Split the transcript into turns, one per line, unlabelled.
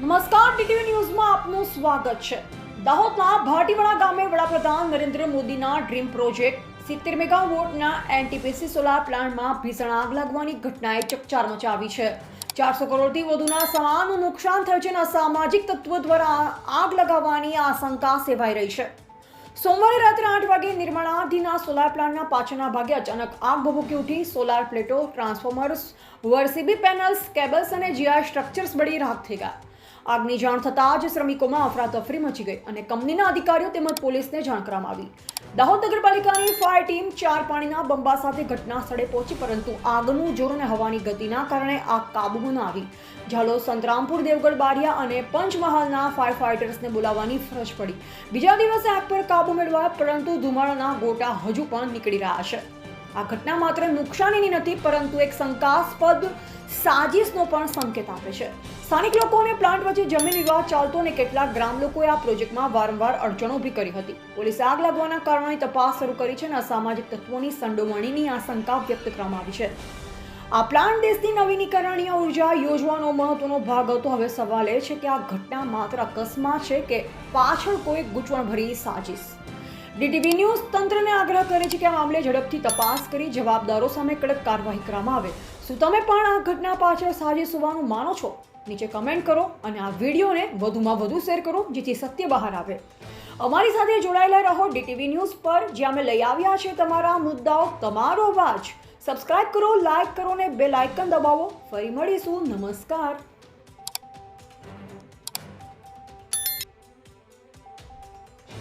નમસ્કાર ટીટીવી ન્યૂઝમાં આપનું સ્વાગત છે. દાહોદના ભાટીવાડા ગામે વડાપ્રધાન નરેન્દ્ર મોદીના ડ્રીમ પ્રોજેક્ટ સિત્તેર મેગાવોટના એનટીપીસી સોલાર પ્લાન્ટમાં ભીષણ આગ લાગવાની ઘટનાએ ચકચાર મચાવી છે. ચારસો કરોડથી વધુના સામાનનું નુકસાન થયું છે અને અસામાજિક તત્વો દ્વારા આગ લગાવવાની આશંકા સેવાઈ રહી છે. સોમવારે રાત્રે આઠ વાગે નિર્માણાધીન સોલાર પ્લાન્ટના પાછળના ભાગે અચાનક આગ ભભૂકી ઉઠી સોલાર પ્લેટો, ટ્રાન્સફોર્મર્સ, વરસીબી પેનલ્સ, કેબલ્સ અને જીઆર સ્ટ્રક્ચર્સ બળી રાખ થઈ ગયા. આગની જાણ થતાં જ શ્રમિકોમાં અફરાતફરી મચી ગઈ અને કંપનીના અધિકારીઓ તેમજ પોલીસને જાણ કરવામાં આવી. દાહોદ નગરપાલિકાની ફાયર ટીમ ચાર પાણીના બંબા સાથે ઘટના સ્થળે પહોંચી, પરંતુ આગનું જોર અને હવાની ગતિના કારણે આગ કાબૂમાં ન આવી. ઝાલો સંતરામપુર, દેવગઢ, બારિયા અને પંચમહાલના ફાયર ફાઇટર્સને બોલાવવાની ફરજ પડી. બીજા દિવસે આગ પર કાબૂ મેળવા પરંતુ ધુમાડાના ગોટા હજુ પણ નીકળી રહ્યા છે. આ ઘટના માત્ર નુકસાનીની નથી, પરંતુ એક શંકાસ્પદ સાજિશનો પણ સંકેત આપે છે. સ્થાનિક લોકોને પ્લાન્ટ વચ્ચે જમીન વિવાદ ચાલતો અને કેટલાક ગ્રામ લોકોએ આ પ્રોજેક્ટમાં વારંવાર અડચણો ઊભી કરી હતી. પોલીસે આગ લાગવાના કારણોની તપાસ શરૂ કરી છે અને અસામાજિક તત્વોની સંડોવણીની આશંકા વ્યક્ત કરવામાં આવી છે. આ પ્લાન્ટ દેશની નવીનીકરણીય ઊર્જા યોજવાનો મહત્વનો ભાગ હતો. હવે સવાલ એ છે કે આ ઘટના માત્ર અકસ્માત છે કે પાછળ કોઈ ગૂંચવણભરી સાજિશ? ડીટીવી ન્યૂઝ તંત્રને આગ્રહ કરે છે કે આ મામલે ઝડપથી તપાસ કરી જવાબદારો સામે કડક કાર્યવાહી કરવામાં આવે. શું તમે પણ આ ઘટના પાછળ સાજિશ હોવાનું માનો છો? નીચે કમેન્ટ કરો અને આ વિડીયોને વધુમાં વધુ શેર કરો, જેથી સત્ય બહાર આવે. અમારી સાથે જોડાયેલા રહો ડીટીવી ન્યૂઝ પર, જ્યાં અમે લઈ આવ્યા છે તમારા મુદ્દાઓ, તમારો અવાજ. સબસ્ક્રાઇબ કરો, લાઇક કરો ને બેલ આઇકન દબાવો. ફરી મળીશું. નમસ્કાર.